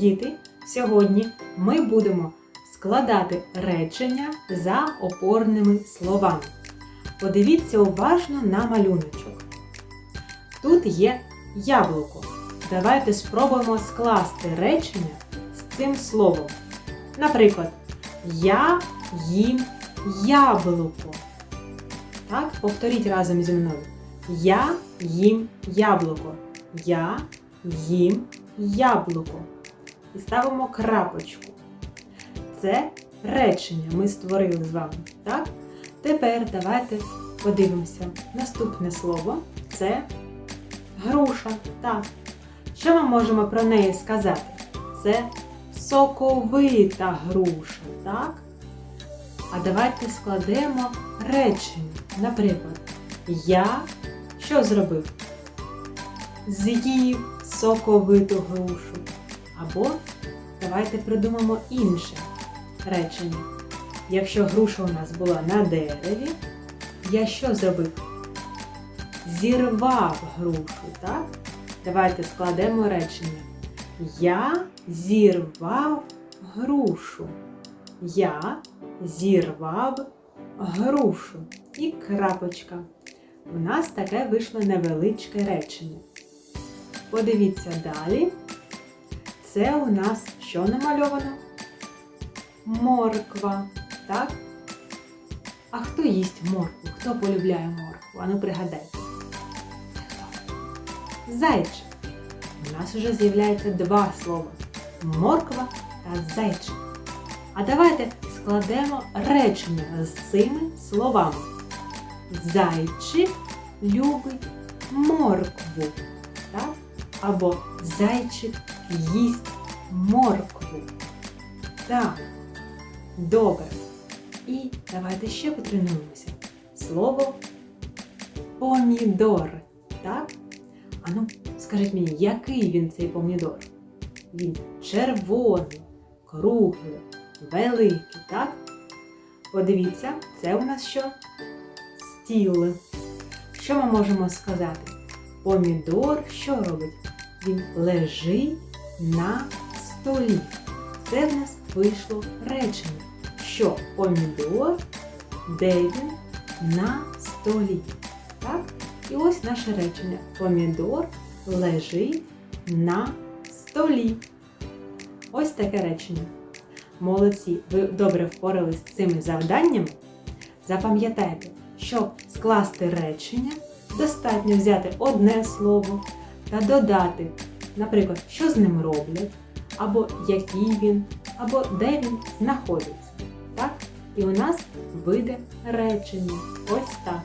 Діти, сьогодні ми будемо складати речення за опорними словами. Подивіться уважно на малюночок. Тут є яблуко. Давайте спробуємо скласти речення з цим словом. Наприклад, я їм яблуко. Так, повторіть разом зі мною. Я їм яблуко. Я їм яблуко. І ставимо крапочку. Це речення ми створили з вами. Так? Тепер давайте подивимося. Наступне слово це груша. Так. Що ми можемо про неї сказати? Це соковита груша. Так? А давайте складемо речення. Наприклад, я що зробив? З'їв соковиту грушу. Або давайте придумаємо інше речення. Якщо груша у нас була на дереві, я що зробив? Зірвав грушу, так? Давайте складемо речення. Я зірвав грушу. Я зірвав грушу. І крапочка. У нас таке вийшло невеличке речення. Подивіться далі. Це у нас що намальовано? Морква. Так? А хто їсть моркву? Хто полюбляє моркву? Ану пригадайте. Зайчик. У нас вже з'являється два слова: морква та зайчик. А давайте складемо речення з цими словами. Зайчик любить моркву. Так? Або зайчик їсть моркву. Так. Добре. І давайте ще потренуємося. Слово помідор. Так? Ану, скажіть мені, який він цей помідор? Він червоний, круглий, великий, так? Подивіться, це у нас що? Стіл. Що ми можемо сказати? Помідор що робить? Він лежить на столі. Це в нас вийшло речення, що помідор, де він на столі. Так? І ось наше речення. Помідор лежить на столі. Ось таке речення. Молодці, ви добре впорались з цими завданнями. Запам'ятайте, щоб скласти речення, достатньо взяти одне слово та додати, наприклад, що з ним роблять, або який він, або де він знаходиться. Так? І у нас вийде речення. Ось так.